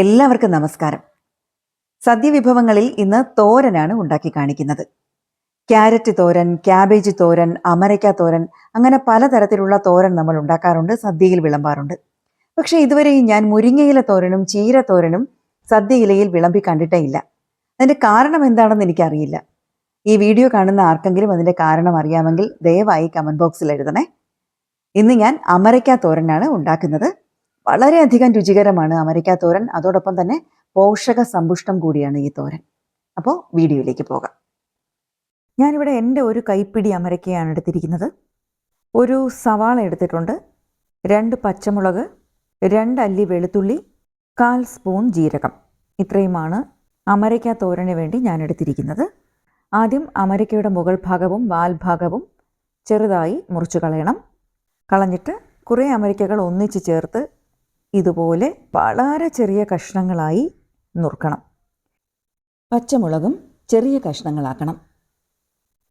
എല്ലാവർക്കും നമസ്കാരം. സദ്യവിഭവങ്ങളിൽ ഇന്ന് തോരനാണ് ഉണ്ടാക്കി കാണിക്കുന്നത്. ക്യാരറ്റ് തോരൻ ക്യാബേജ് തോരൻ അമരയ്ക്ക തോരൻ അങ്ങനെ പലതരത്തിലുള്ള തോരൻ നമ്മൾ ഉണ്ടാക്കാറുണ്ട് സദ്യയിൽ വിളമ്പാറുണ്ട്. പക്ഷേ ഇതുവരെയും ഞാൻ മുരിങ്ങയില തോരനും ചീര തോരനും സദ്യയിലയിൽ വിളമ്പി കണ്ടിട്ടേ ഇല്ല. അതിന്റെ കാരണം എന്താണെന്ന് എനിക്കറിയില്ല. ഈ വീഡിയോ കാണുന്ന ആർക്കെങ്കിലും അതിന്റെ കാരണം അറിയാമെങ്കിൽ ദയവായി കമന്റ് ബോക്സിൽ എഴുതണേ. ഇന്ന് ഞാൻ അമരയ്ക്ക തോരനാണ് ഉണ്ടാക്കുന്നത്. വളരെയധികം രുചികരമാണ് അമരയ്ക്ക തോരൻ. അതോടൊപ്പം തന്നെ പോഷക സമ്പുഷ്ടം കൂടിയാണ് ഈ തോരൻ. അപ്പോൾ വീഡിയോയിലേക്ക് പോകാം. ഞാനിവിടെ എന്റെ ഒരു കൈപ്പിടി അമരക്കയാണ് എടുത്തിരിക്കുന്നത്. ഒരു സവാള എടുത്തിട്ടുണ്ട്. രണ്ട് പച്ചമുളക് രണ്ട് അല്ലി വെളുത്തുള്ളി കാൽ സ്പൂൺ ജീരകം. ഇത്രയുമാണ് അമരയ്ക്ക തോരന് വേണ്ടി ഞാൻ എടുത്തിരിക്കുന്നത്. ആദ്യം അമരയ്ക്കയുടെ മുകൾ ഭാഗവും വാൽഭാഗവും ചെറുതായി മുറിച്ചു കളയണം. കളഞ്ഞിട്ട് കുറേ അമരിക്കകൾ ഒന്നിച്ച് ചേർത്ത് ഇതുപോലെ വളരെ ചെറിയ കഷ്ണങ്ങളായി നുറുക്കണം. പച്ചമുളകും ചെറിയ കഷ്ണങ്ങളാക്കണം.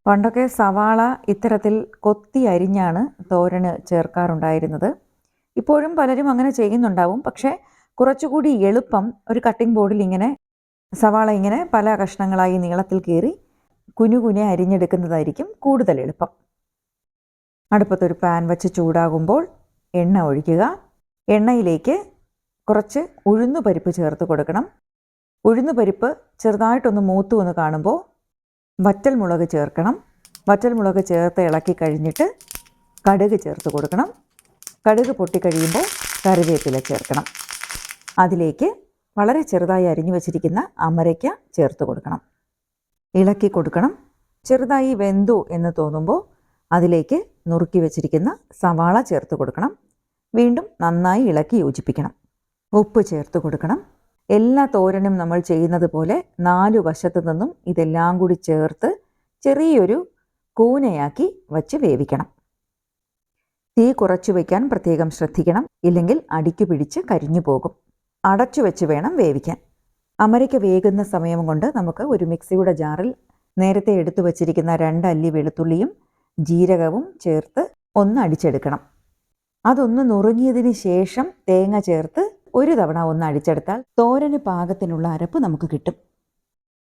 പണ്ടൊക്കെ സവാള ഇത്തരത്തിൽ കൊത്തി അരിഞ്ഞാണ് തോരന് ചേർക്കാറുണ്ടായിരുന്നത്. ഇപ്പോഴും പലരും അങ്ങനെ ചെയ്യുന്നുണ്ടാവും. പക്ഷേ കുറച്ചുകൂടി എളുപ്പം ഒരു കട്ടിംഗ് ബോർഡിൽ ഇങ്ങനെ സവാള ഇങ്ങനെ പല കഷ്ണങ്ങളായി നീളത്തിൽ കീറി കുനുകുനെ അരിഞ്ഞെടുക്കുന്നതായിരിക്കും കൂടുതൽ എളുപ്പം. അടുപ്പത്തൊരു പാൻ വെച്ച് ചൂടാകുമ്പോൾ എണ്ണ ഒഴിക്കുക. എണ്ണയിലേക്ക് കുറച്ച് ഉഴുന്നു പരിപ്പ് ചേർത്ത് കൊടുക്കണം. ഉഴുന്നു പരിപ്പ് ചെറുതായിട്ടൊന്ന് മൂത്തു എന്ന് കാണുമ്പോൾ വറ്റൽ മുളക് ചേർക്കണം. വറ്റൽ മുളക് ചേർത്ത് ഇളക്കി കഴിഞ്ഞിട്ട് കടുക് ചേർത്ത് കൊടുക്കണം. കടുക് പൊട്ടിക്കഴിയുമ്പോൾ കറിവേപ്പില ചേർക്കണം. അതിലേക്ക് വളരെ ചെറുതായി അരിഞ്ഞു വച്ചിരിക്കുന്ന അമരയ്ക്ക ചേർത്ത് കൊടുക്കണം. ഇളക്കി കൊടുക്കണം. ചെറുതായി വെന്തു എന്ന് തോന്നുമ്പോൾ അതിലേക്ക് നുറുക്കി വെച്ചിരിക്കുന്ന സവാള ചേർത്ത് കൊടുക്കണം. വീണ്ടും നന്നായി ഇളക്കി യോജിപ്പിക്കണം. ഉപ്പ് ചേർത്ത് കൊടുക്കണം. എല്ലാ തോരനും നമ്മൾ ചെയ്യുന്നത് പോലെ നാലു വശത്തു നിന്നും ഇതെല്ലാം കൂടി ചേർത്ത് ചെറിയൊരു കൂനയാക്കി വച്ച് വേവിക്കണം. തീ കുറച്ചു വയ്ക്കാൻ പ്രത്യേകം ശ്രദ്ധിക്കണം. ഇല്ലെങ്കിൽ അടിക്കു പിടിച്ച് കരിഞ്ഞു പോകും. അടച്ചു വെച്ച് വേണം വേവിക്കാൻ. അമരയ്ക്ക് വേകുന്ന സമയം കൊണ്ട് നമുക്ക് ഒരു മിക്സിയുടെ ജാറിൽ നേരത്തെ എടുത്തു വച്ചിരിക്കുന്ന രണ്ട് അല്ലി വെളുത്തുള്ളിയും ജീരകവും ചേർത്ത് ഒന്ന് അടിച്ചെടുക്കണം. അതൊന്ന് നുറുങ്ങിയതിന് ശേഷം തേങ്ങ ചേർത്ത് ഒരു തവണ ഒന്ന് അടിച്ചെടുത്താൽ തോരന് പാകത്തിനുള്ള അരപ്പ് നമുക്ക് കിട്ടും.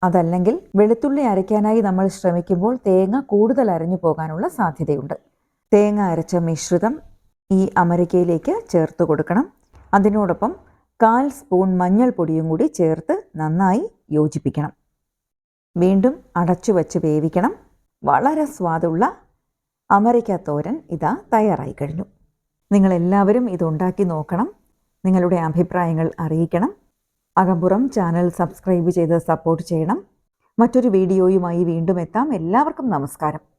അതല്ലെങ്കിൽ വെളുത്തുള്ളി അരയ്ക്കാനായി നമ്മൾ ശ്രമിക്കുമ്പോൾ തേങ്ങ കൂടുതൽ അരഞ്ഞു പോകാനുള്ള സാധ്യതയുണ്ട്. തേങ്ങ അരച്ച മിശ്രിതം ഈ അമരിക്കയിലേക്ക് ചേർത്ത് കൊടുക്കണം. അതിനോടൊപ്പം കാൽ സ്പൂൺ മഞ്ഞൾപ്പൊടിയും കൂടി ചേർത്ത് നന്നായി യോജിപ്പിക്കണം. വീണ്ടും അടച്ചു വച്ച് വേവിക്കണം. വളരെ സ്വാദുള്ള അമരിക്ക തോരൻ ഇതാ തയ്യാറായി കഴിഞ്ഞു. നിങ്ങളെല്ലാവരും ഇതുണ്ടാക്കി നോക്കണം. നിങ്ങളുടെ അഭിപ്രായങ്ങൾ അറിയിക്കണം. അകമ്പുറം ചാനൽ സബ്സ്ക്രൈബ് ചെയ്ത് സപ്പോർട്ട് ചെയ്യണം. മറ്റൊരു വീഡിയോയുമായി വീണ്ടും എത്താം. എല്ലാവർക്കും നമസ്കാരം.